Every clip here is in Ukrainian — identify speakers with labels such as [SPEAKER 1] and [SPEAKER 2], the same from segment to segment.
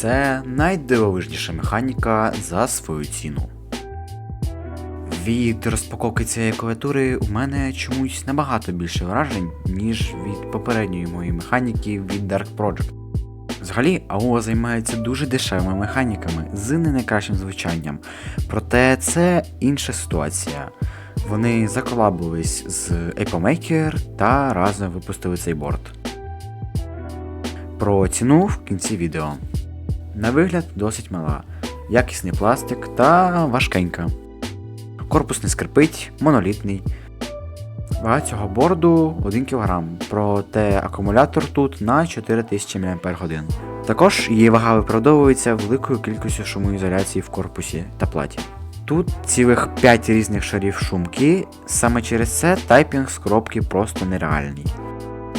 [SPEAKER 1] Це найдивовижніша механіка за свою ціну. Від розпаковки цієї клавіатури у мене чомусь набагато більше вражень, ніж від попередньої моєї механіки від Dark Project. Взагалі, AOA займається дуже дешевими механіками з не найкращим звучанням, проте це інша ситуація. Вони заколабились з Apple Maker та разом випустили цей борт. Про ціну в кінці відео. На вигляд досить мала, якісний пластик та важкенька. Корпус не скрипить, монолітний. Вага цього борду 1 кг, проте акумулятор тут на 4000 мАч. Також її вага виправдовується великою кількістю шумоізоляції в корпусі та платі. Тут цілих 5 різних шарів шумки, саме через це тайпінг з коробки просто нереальний.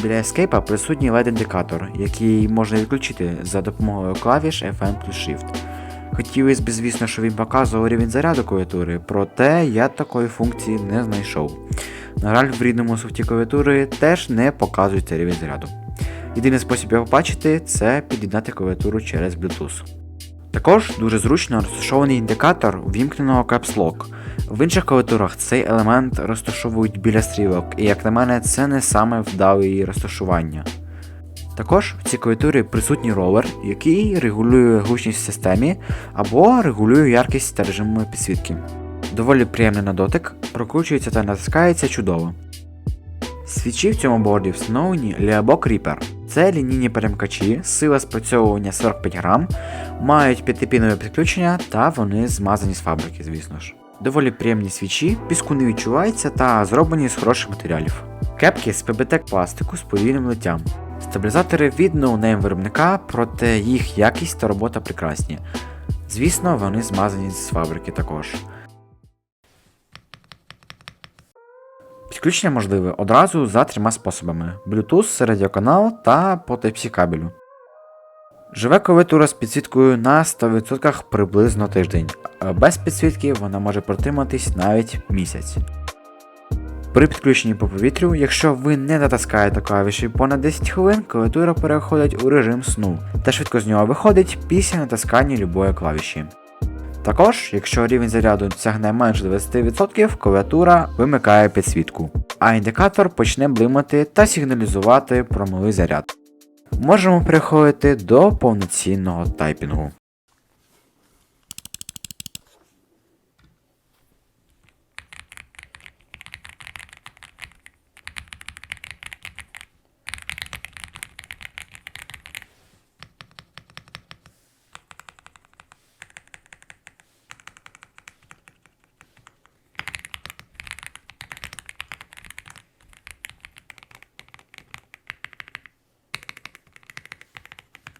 [SPEAKER 1] Біля Escape присутній LED-індикатор, який можна відключити за допомогою клавіш FM плюс Shift. Хотілося б, звісно, щоб він показував рівень заряду клавіатури, проте я такої функції не знайшов. На жаль, в рідному софті клавіатури теж не показується рівень заряду. Єдиний спосіб його побачити це під'єднати клавіатуру через Bluetooth. Також дуже зручно розташований індикатор вімкненого Caps Lock. В інших клавіатурах цей елемент розташовують біля стрілок, і як на мене, це не саме вдале її розташування. Також в цій клавіатурі присутній ровер, який регулює гучність в системі або регулює яркість та режимами підсвітки. Доволі приємний на дотик, прокручується та натискається чудово. Свічі в цьому борді встановлені Leabok Reaper. Це лінійні перемкачі, сила спрацьовування 45 грам, мають п'ятипінове підключення та вони змазані з фабрики, звісно ж. Доволі приємні свічі, піску не відчувається та зроблені з хороших матеріалів. Кепки з ПБТ пластику з повільним литтям. Стабілізатори від ноунейм виробника, проте їх якість та робота прекрасні. Звісно, вони змазані з фабрики також. Підключення можливе одразу за трьома способами: Bluetooth, радіоканал та по Type-C кабелю. Живе клавіатура з підсвіткою на 100% приблизно тиждень, без підсвітки вона може протриматись навіть місяць. При підключенні по повітрю, якщо ви не натискаєте клавіші понад 10 хвилин, клавіатура переходить у режим сну та швидко з нього виходить після натискання любої клавіші. Також, якщо рівень заряду досягне менше 20%, клавіатура вимикає підсвітку, а індикатор почне блимати та сигналізувати про малий заряд. Можемо переходити до повноцінного тайпінгу.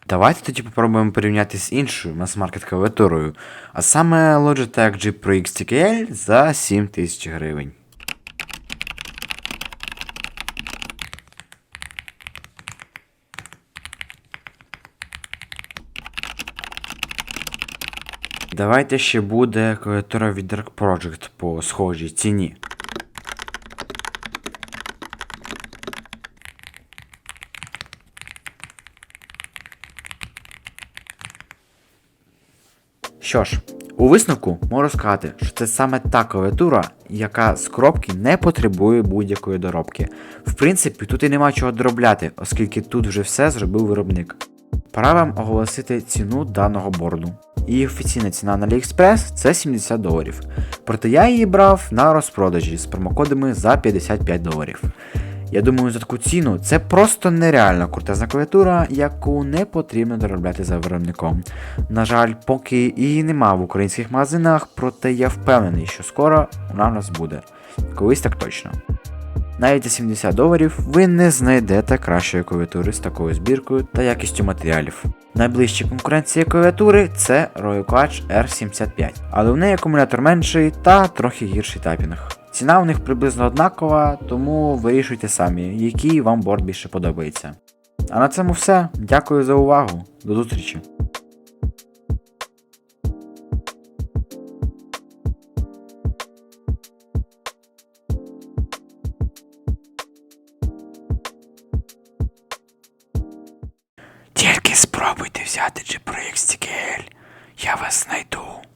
[SPEAKER 1] Давайте тоді попробуємо порівняти з іншою мас-маркет клавіатурою, а саме Logitech G Pro X TKL за 7000 гривень. Давайте ще буде клавіатура від Dark Project по схожій ціні. Що ж, у висновку можу сказати, що це саме та клавіатура, яка з коробки не потребує будь-якої доробки. В принципі, тут і нема чого доробляти, оскільки тут вже все зробив виробник. Пора вам оголосити ціну даного борду. Її офіційна ціна на AliExpress це 70 доларів. Проте я її брав на розпродажі з промокодами за 55 доларів. Я думаю, за таку ціну це просто нереально крутезна клавіатура, яку не потрібно доробляти за виробником. На жаль, поки її нема в українських магазинах, проте я впевнений, що скоро вона в нас буде. Колись так точно. Навіть за 70 доларів ви не знайдете кращої клавіатури з такою збіркою та якістю матеріалів. Найближчі конкуренції клавіатури це Royal Clutch R75, але в неї акумулятор менший та трохи гірший тайпінг. Ціна у них приблизно однакова, тому вирішуйте самі, який вам борт більше подобається. А на цьому все. Дякую за увагу. До зустрічі! Тільки спробуйте взяти GPRX TKL. Я вас знайду.